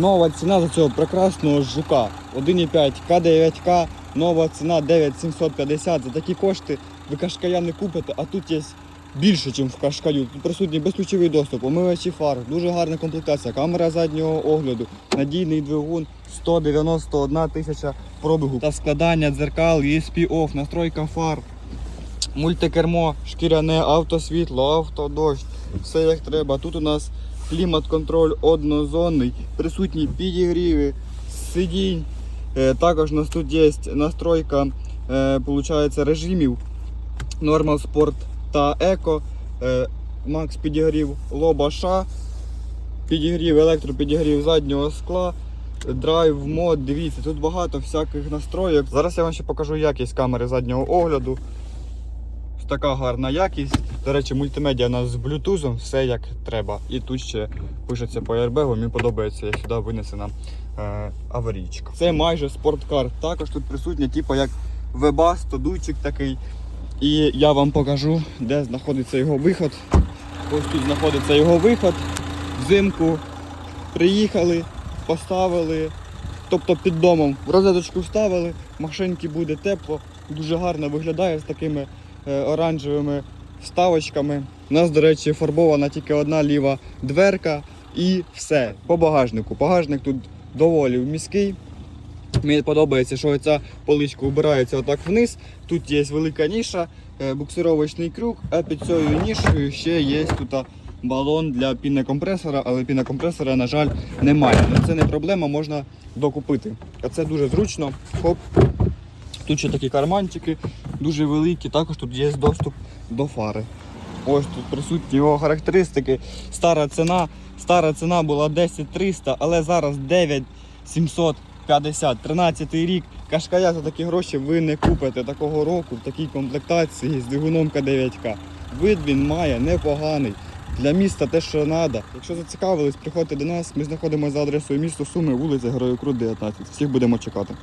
Нова ціна за цього прекрасного жука. 1,5 К9К, нова ціна 9750. За такі кошти ви кашкая не купите, а тут є більше, ніж в кашкаю. Тут присутній безключовий доступ, омивачі фар, дуже гарна комплектація, камера заднього огляду, надійний двигун, 191 тисяча пробігу та складання дзеркал, ESP OFF, настройка фар, мультикермо, шкіряне автосвітло, автодощ, все як треба. Тут у нас клімат-контроль однозонний, присутні підігріви, сидінь. Е, Також у нас тут є настройка е, режимів Normal Sport та Eco. Е, Макс підігрів лобаша, підігрів електропідігрів заднього скла, драйв мод. Дивіться, тут багато всяких настроїк. Зараз я вам ще покажу якість камери заднього огляду. Така гарна якість. До речі, мультимедіа у нас з блютузом, все як треба. І тут ще пишеться по airbag, мені подобається, як сюди винесена е, аварійка. Це майже спорткар. Також тут присутня, типу як вебасто, дуйчик такий. І я вам покажу, де знаходиться його виход. Ось тут знаходиться його виход. Взимку приїхали, поставили. Тобто під домом в розеточку вставили, машинки буде тепло, дуже гарно виглядає з такими е, оранжевими вставочками. У нас, до речі, фарбована тільки одна ліва дверка і все. По багажнику. Багажник тут доволі міський. Мені подобається, що ця поличка убирається отак вниз. Тут є велика ніша, е, буксировочний крюк, а під цією нішею ще є тут балон для пінекомпресора, але пінекомпресора, на жаль, немає. Але це не проблема, можна докупити. А це дуже зручно. Хоп. Тут ще такі карманчики, дуже великі, також тут є доступ до фари. Ось тут присутні його характеристики. Стара ціна. Стара ціна була 10 300, але зараз 9 750. 13 рік. Кашкая за такі гроші ви не купите такого року в такій комплектації з двигуном К9К. Вид він має непоганий. Для міста те, що треба. Якщо зацікавились, приходьте до нас. Ми знаходимося за адресою місто Суми, вулиця Героїв Крут, 19. Всіх будемо чекати.